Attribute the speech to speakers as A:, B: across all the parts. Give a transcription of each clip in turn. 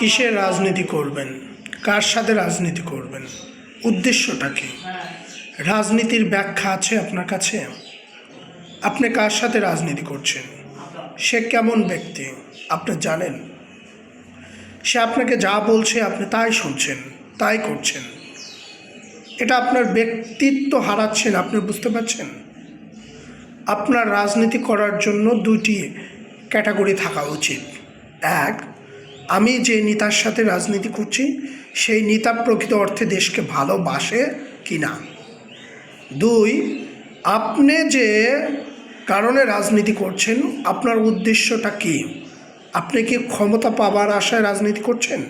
A: কিসের রাজনীতি করবেন? কার সাথে রাজনীতি করবেন? উদ্দেশ্যটা কি? রাজনীতির ব্যাখ্যা আছে আপনার কাছে? আপনি কার সাথে রাজনীতি করছেন? সে কেমন ব্যক্তি? আপনি জানেন? সে আপনাকে যা বলছে আপনি তাই শুনছেন, তাই করছেন। এটা আপনার ব্যক্তিত্ব হারাচ্ছেন, আপনি বুঝতে পারছেন? আপনার রাজনীতি করার জন্য দুইটি ক্যাটাগরি থাকা উচিত। এক আমি যে নেতার সাথে রাজনীতি করছি, সেই নেতা প্রকৃত অর্থে দেশকে ভালোবাসে কি না দুই, আপনি যে কারণে রাজনীতি করছেন, আপনার উদ্দেশ্যটা কি? আপনি কি ক্ষমতা পাবার আশায় রাজনীতি করছেন?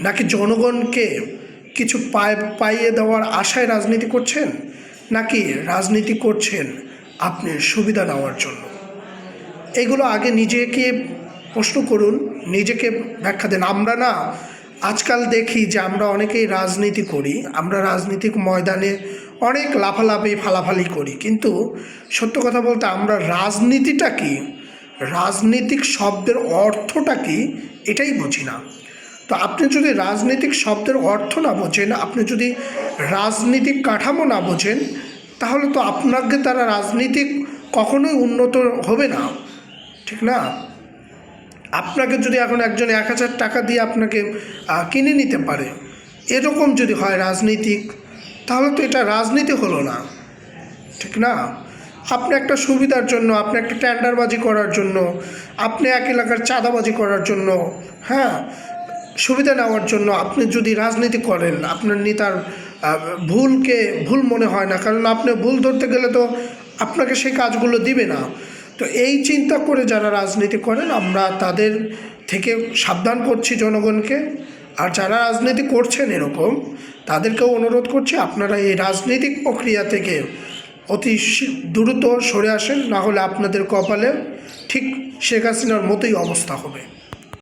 A: নাকি জনগণকে কিছু পায়, পাইয়ে দেওয়ার আশায় রাজনীতি করছেন? নাকি রাজনীতি করছেন আপনি সুবিধা নেওয়ার জন্য? এগুলো আগে নিজেকে প্রশ্ন করুন, নিজেকে ব্যাখ্যা দেন। আমরা না আজকাল দেখি যে আমরা অনেকেই রাজনীতি করি, আমরা রাজনীতিক ময়দানে অনেক লাফালাফি, ফালাফালি করি। কিন্তু সত্য কথা বলতে আমরা রাজনীতিটা কি? রাজনীতিক শব্দের অর্থটা কি? এটাই বুঝি না। তো আপনি যদি রাজনৈতিক শব্দের অর্থ না বোঝেন, আপনি যদি রাজনীতিক কাঠামো না বোঝেন, তাহলে তো আপনাকে তারা রাজনীতিক কখনোই উন্নত হবে না। ঠিক না? আপনাকে যদি এখন একজন এক হাজার টাকা দিয়ে আপনাকে কিনে নিতে পারে, এরকম যদি হয় রাজনীতিক, তাহলে তো এটা রাজনীতি হলো না। ঠিক না? আপনি একটা সুবিধার জন্য, আপনি একটা ট্যান্ডারবাজি করার জন্য, আপনি এক এলাকার চাঁদাবাজি করার জন্য হ্যাঁ সুবিধা নেওয়ার জন্য আপনি যদি রাজনীতি করেন, আপনার নেতার ভুলকে ভুল মনে হয় না, কারণ আপনি ভুল ধরতে গেলে তো আপনাকে সেই কাজগুলো দিবে না। তো এই চিন্তা করে যারা রাজনীতি করেন, আমরা তাদের থেকে সাবধান করছি জনগণকে। আর যারা রাজনীতি করছেন এরকম, তাদেরকেও অনুরোধ করছি আপনারা এই রাজনৈতিক প্রক্রিয়া থেকে অতি দ্রুত সরে আসেন, না হলে আপনাদের কপালে ঠিক শেখ হাসিনার মতোই অবস্থা হবে।